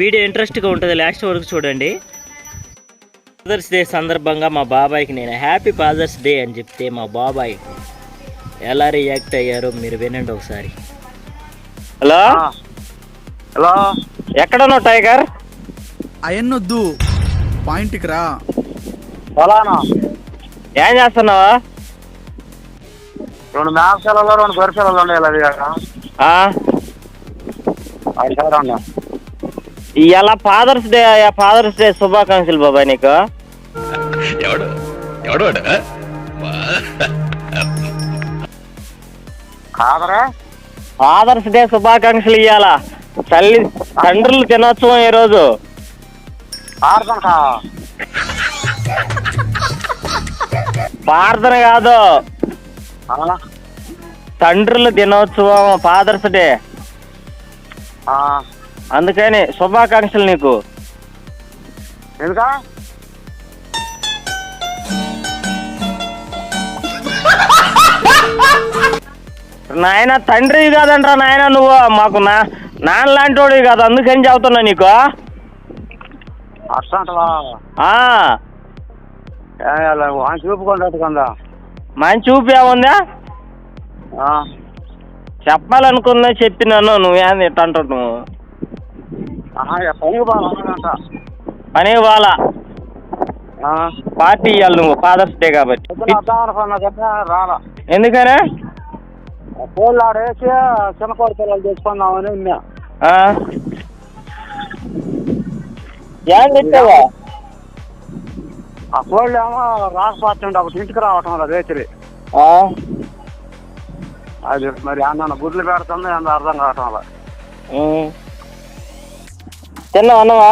Video ఇంట్రెస్ట్గా ఉంటుంది. Last వరకు చూడండి. ఫాదర్స్ డే సందర్భంగా మా బాబాయ్కి నేను హ్యాపీ ఫాదర్స్ డే అని చెప్తే మా బాబాయ్ ఎలా రియాక్ట్ అయ్యారో మీరు వినండి ఒకసారి. హలో? హలో? ఎక్కడున్నావు టైగర్ అయన్నొద్దు. పాయింట్కి రా. ఫలానా ఏం చేస్తున్నావా? రెండు మేకశాలలో రెండు పరిసరాలు ఉన్నాయి అది కాక ఇలా ఫాదర్స్ డే ఫాదర్స్ డే శుభాకాంక్షలు బాబాయ్ నీకు. ఎవడు? ఎవడు? కాదరే ఫాదర్స్ డే శుభాకాంక్షలు ఇవ్వాలా తల్లి తండ్రులు దినోత్సవం ఈరోజు. ఆడతాను కా ప్రార్థన కాదు. ఆ? తండ్రుల దినోత్సవం ఫాదర్స్ డే ఆ. అందుకని శుభాకాంక్షలు నీకు. ఎందుకా? నాయన తండ్రి కాదంట్రా నాయన నువ్వు. మాకు నా నాన్న లాంటి కాదు. అందుకని చెబుతున్నా నీకు? చూపుకుంటా మంచి చూపు ఏముందా? చెప్పాలనుకున్నా చెప్పినాను. నువ్వేంది ఇట్ట అంటావు నువ్వు పని వాళ్ళ పార్టీ ఇవ్వాలి నువ్వు ఫాదర్స్ డే కాబట్టి. రాలా. ఎందుకనే? కోళ్ళు ఆడేసి చిన్న కోడి పిల్లలు తెచ్చుకుందామని ఉన్నా. ఆ? ఏం తెచ్చావా? ఆ కోళ్ళు ఏమో రాకపోతుండే ఒకటి ఇంటికి రావటం లేదు రేతిరి ఆ? అది మరి అన్న గుడ్లు పెడుతుంది అర్థం కావటం ఉమ్. తిన్నావా అన్నవా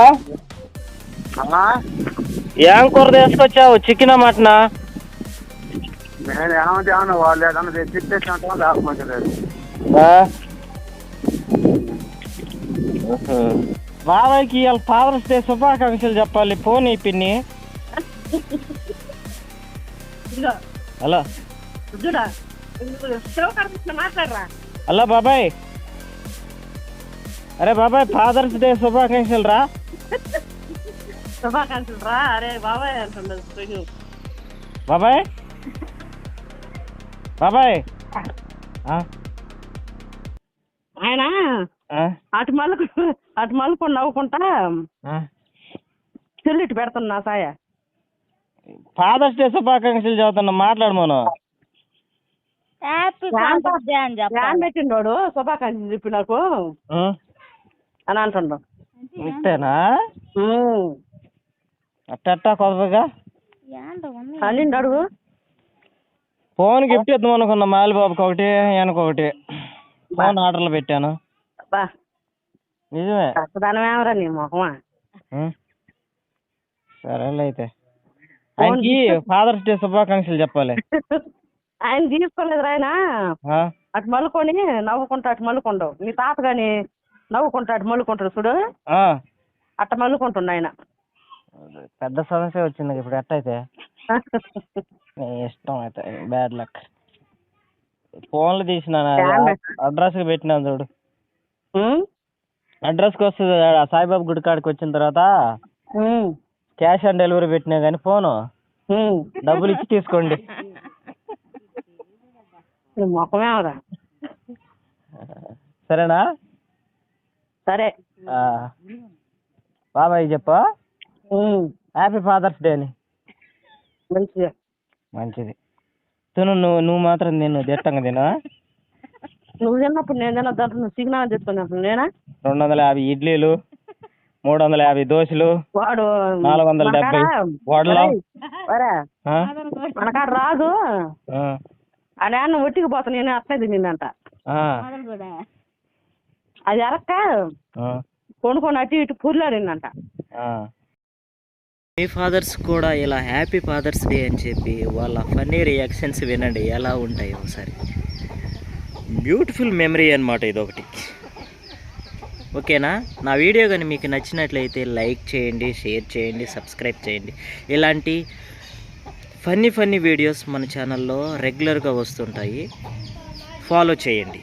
అన్నా ఏం కూర తీసుకొచ్చావు చికెన్ మటనా? నేను ఏమంటే ఏమన్నా వాళ్ళు ఏదన్నా తెచ్చి అంటాం లేకపోతే లేదు. బాబాయ్కి ఇవాళ ఫాదర్స్ డే శుభాకాంక్షలు చెప్పాలి. ఫోన్ ఈ పిన్ని హలో. మాట్లాడరా. హలో బాబాయ్. అరే బాబాయ్ ఫాదర్స్ డే శుభాకాంక్షలు రా శుభాకాంక్షలు రా అరే బాబాయ్ అంటున్నది బాబాయ్? బాబాయ్? ఆయన? అటు మళ్ళీ అటు మళ్ళీ నవ్వుకుంటా ఆ. చెల్లిటి పెడుతున్నా సాయ. ఫాదర్స్ డే శుభాకాంక్షలు చదువుతున్నా మాట్లాడు మనం. హ్యాపీ ఫాదర్స్ డే అని ఫ్యాన్ చెప్పాలి పెట్టిండోడు శుభాకాంక్షలు చెప్పి నాకు. అని అంటుండు ఇట్టేనా. అట్టట్టా ఉంది. అనిండు అడుగు. ఫోన్ గిఫ్ట్ ఇద్దాం అనుకున్నా మాలిబాబుకి ఒకటి ఈయనకు ఒకటి. ఫోన్ ఆర్డర్లు పెట్టాను. నిజమే. కష్టదానమేమరా నీ మొహమా. సరేలే అయితే. ఆయనకి ఫాదర్స్ డే శుభాకాంక్షలు చెప్పాలి. ఆయన తీసుకోలేదు ఆయన. ఆ? అటు మలుకొని నవ్వుకుంటా అటు మలుకుండు మీ తాత గాని నవ్వుకుంటా అటు మలుకుంటాడు చూడు. అట్ట మలుకుంటుండు ఆయన. పెద్ద సమస్య వచ్చింది ఇప్పుడు ఎట్టయితే ఇష్టం అయితే బ్యాడ్ లక్ ఫోన్లు తీసిన. అడ్రస్కి పెట్టినాను చూడు. అడ్రస్కి వస్తుంది సాయిబాబా గుడి కాడికి వచ్చిన తర్వాత క్యాష్ ఆన్ డెలివరీ పెట్టినా కానీ ఫోను. డబ్బులు ఇచ్చి తీసుకోండి. సరేనా? సరే. ఆ. బాబాయ్ చెప్పు హ్యాపీ ఫాదర్స్ డే అని మంచిది. మంచిది. తిను నువ్వు నువ్వు మాత్రం తిను దిట్టంగా తిను నువ్వు తిన్నప్పుడు నేను తినద్దు నువ్వు సిగ్నల్ తెచ్చుకున్నప్పుడు నేనా? రెండు వందల యాభై ఇడ్లీలు మూడు వందల యాభై దోశలు వాడు నాలుగు వందల డెబ్బై వడలు? మనకాడ రాదు. ఆ. ఆ నాన్న ఒట్టికి పోతా నేను అట్లే తినిందంట. ఆ. అది అరక్క. కొనుక్కొని అటు ఇటు పుర్లాడిందంట. ఆ. మీ ఫాదర్స్ కూడా ఇలా హ్యాపీ ఫాదర్స్ డే అని చెప్పి వాళ్ళ ఫన్నీ రియాక్షన్స్ వినండి ఎలా ఉంటాయి ఒకసారి. బ్యూటిఫుల్ మెమరీ అన్నమాట ఇది ఒకటి ఓకేనా? నా వీడియో కానీ మీకు నచ్చినట్లయితే లైక్ చేయండి షేర్ చేయండి సబ్స్క్రైబ్ చేయండి. ఇలాంటి ఫన్నీ ఫన్నీ వీడియోస్ మన ఛానల్లో రెగ్యులర్గా వస్తుంటాయి. ఫాలో చేయండి.